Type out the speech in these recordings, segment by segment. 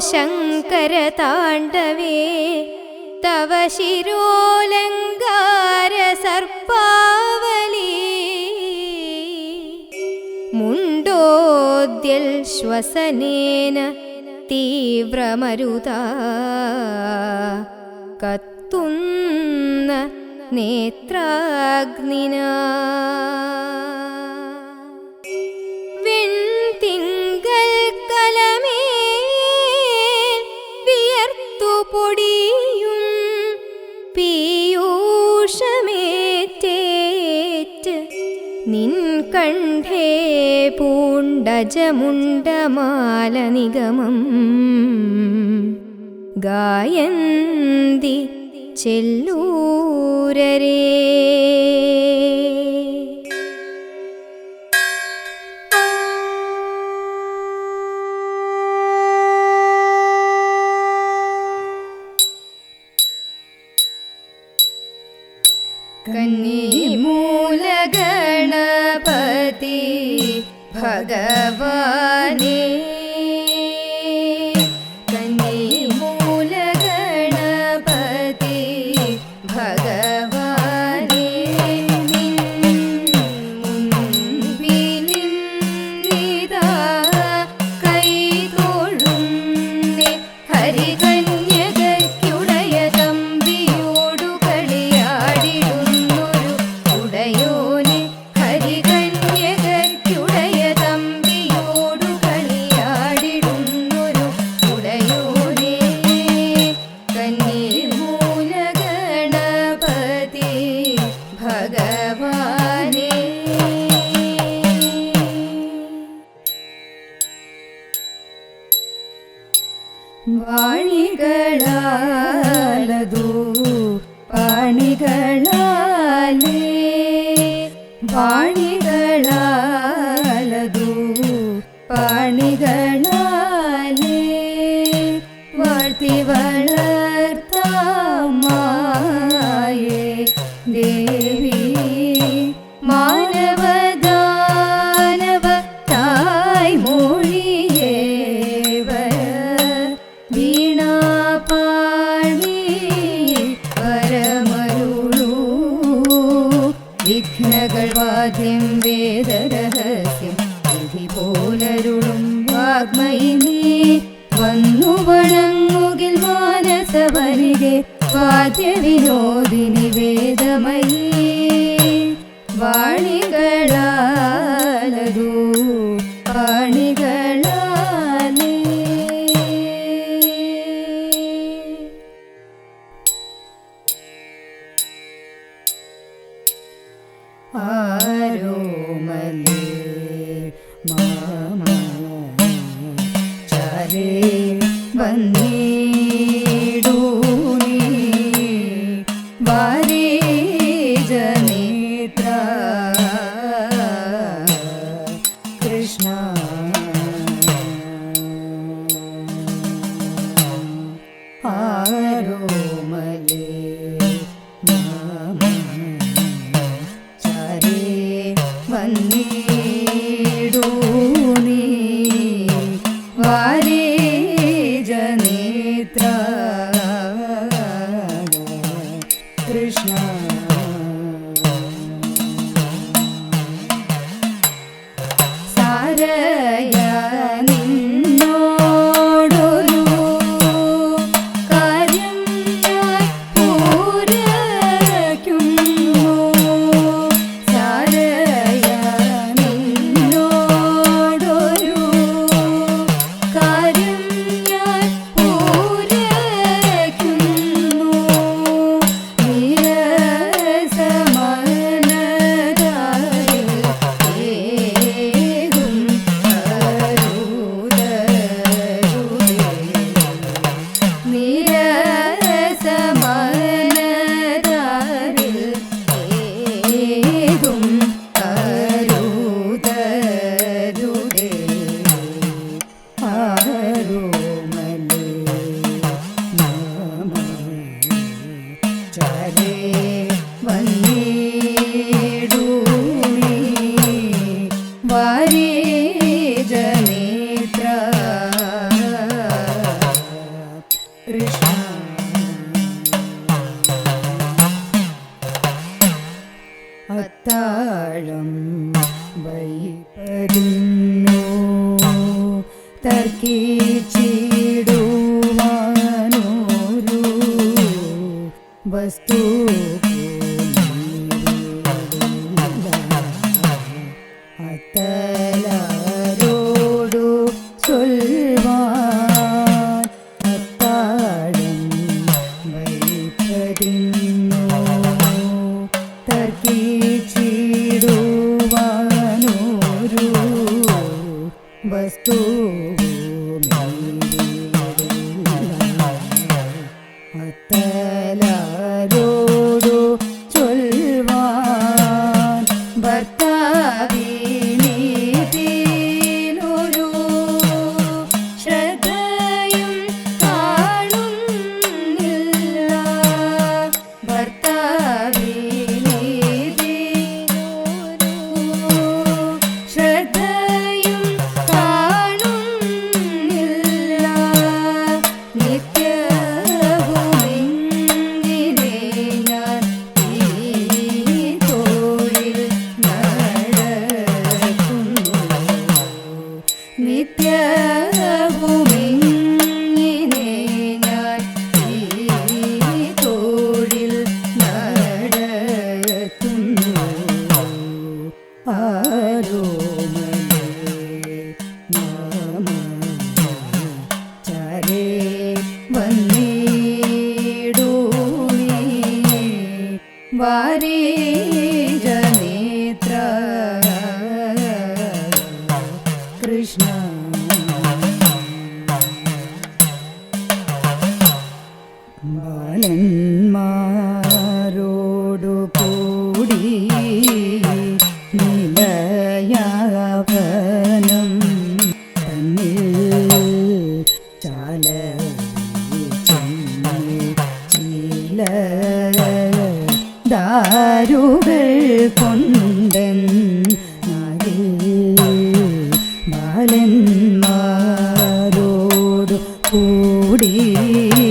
ശങ്കരതാണ്ഡവേ തവ ശിരോലങ്കാര സർപ്പാവലി. മുണ്ടോദ്യൽ ശ്വസനേന തീവ്രമരുത. കത്തുന്ന നേത്രാഗ്നിനാ. കണ്ഠേ പൂണ്ടജമുണ്ടമാലനിഗമം. ഗായന്തി ചെല്ലൂരരേ. णि गणानि പോലരുളും വാഗ്മയിനി താഴും वस्तु കൂടി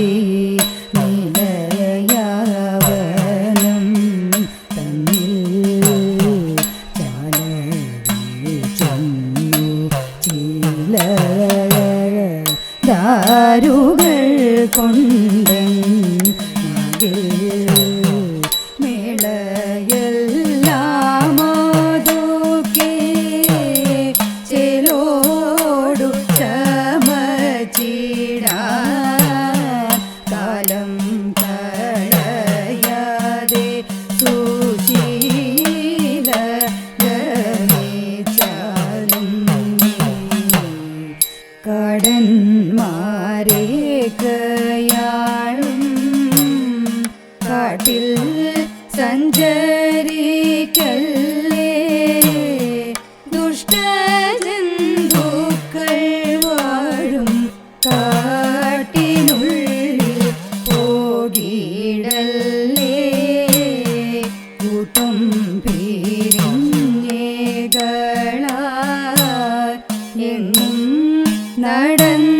நடந்த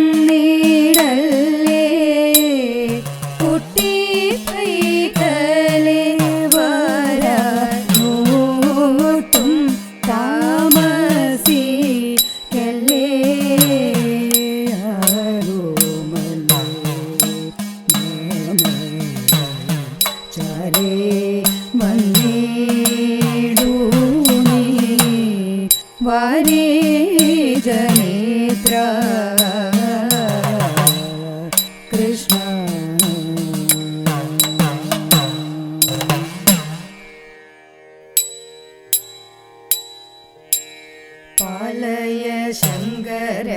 பாலய சங்கர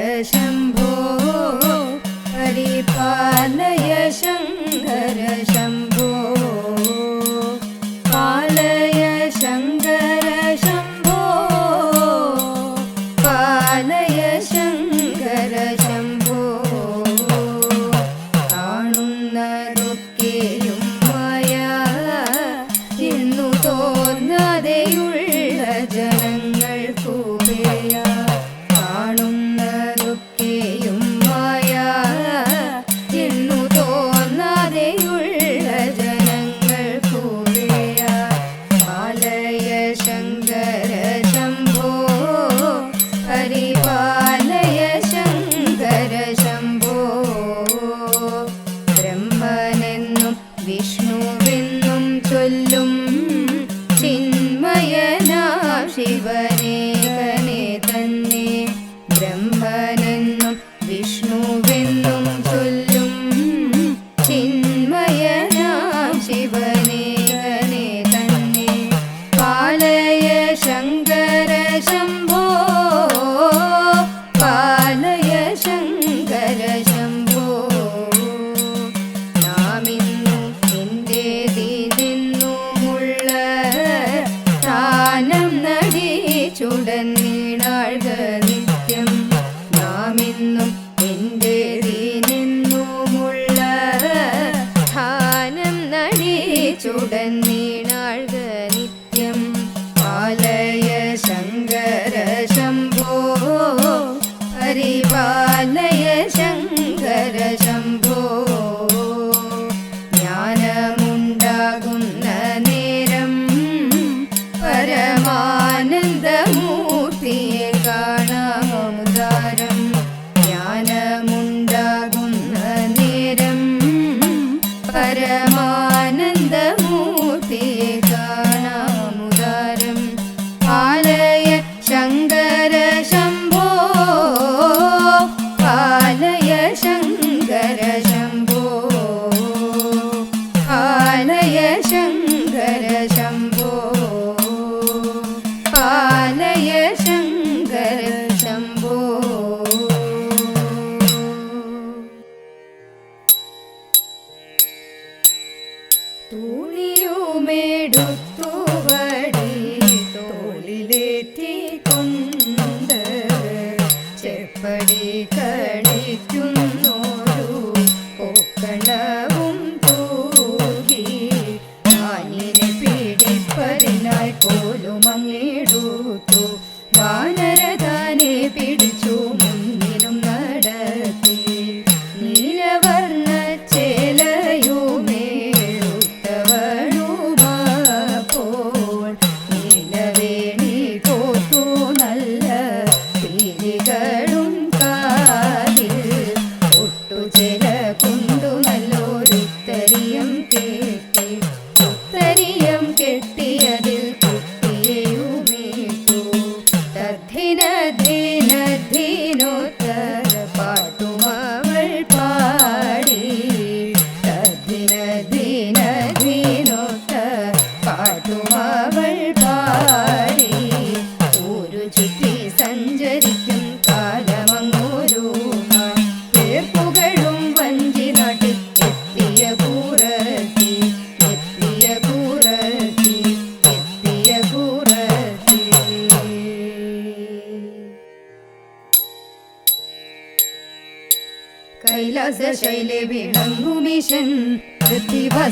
cry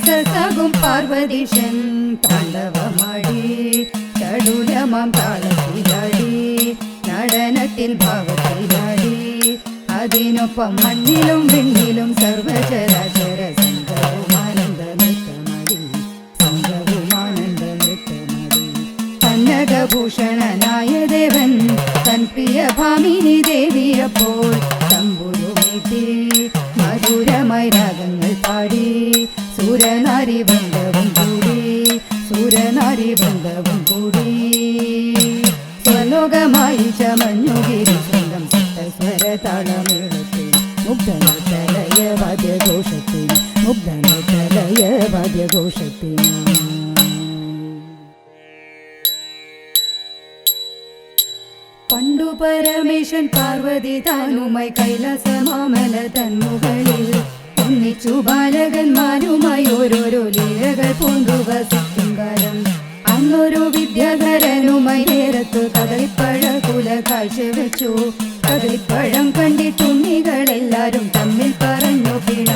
சகும் பார்வதிஷன் தாண்டவமாடி தடுலமாம் தாளத்திலாடி நடனத்தில் பாவத்திலாடி അതിനൊപ്പം മണ്ണിലും വിണ്ണിലും സർവചരാചര സംഘവുമാനന്ദ നൃത്തമടി ദേവൻ തൻ പ്രിയ ഭാമിനി ദേവിയപ്പോൾ തമ്പുരു മീട്ടി മധുരമായി രാഗങ്ങൾ പാടി സൂര്യനാരി ബന്ധവും കൂടി സൂര്യനാരി ബന്ധവും കൂടി. സ്വലോകമായി ചമഞ്ഞുകിരി സ്വന്തം സ്വര താളമെഴുത്തി മുഗ്ധന തലയ വാദ്യഘോഷത്തിൽ മുഗ്ധന തലയ വാദ്യഘോഷത്തിൽ പണ്ടു പരമേശൻ പാർവതി താനുമായി കൈലാസമാമല തന്മുകളിൽ ഒന്നിച്ചു ബാലകന്മാരുമായി ഓരോരോ ലീലകൾ പൊന്തുവസിക്കും കാലം. അന്നൊരു വിദ്യാധരനുമായി നേരത്ത് കദളിപ്പഴ കുല കാഴ്ച വെച്ചു കദളിപ്പഴം കണ്ടിട്ടുണ്ണികളെല്ലാരും തമ്മിൽ പറഞ്ഞു പിഴ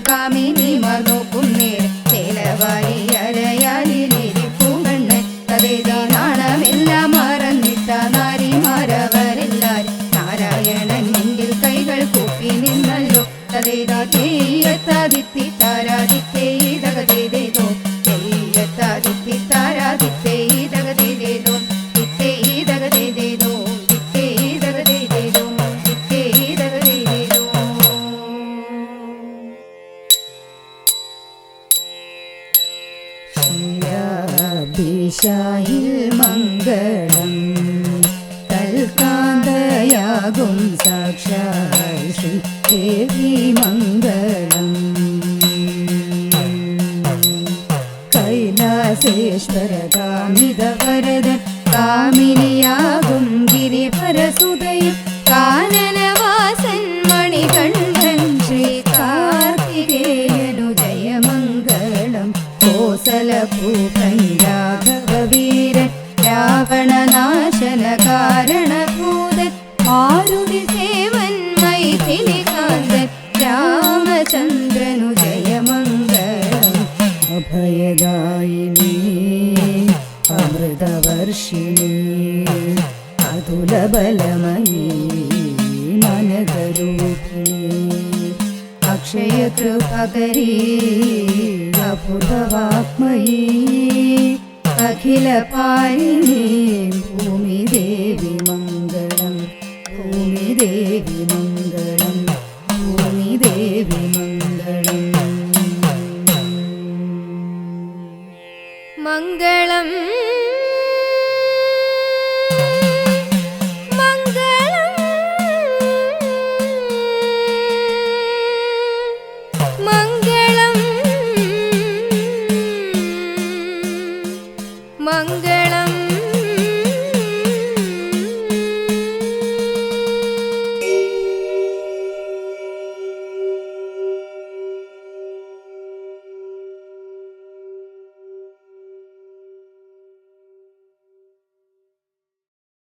caminho. ഷീരാഭിഷായിൽ മംഗളം. തൽക്കാന്തയാകും സാക്ഷാൽ ശ്രീ മംഗളം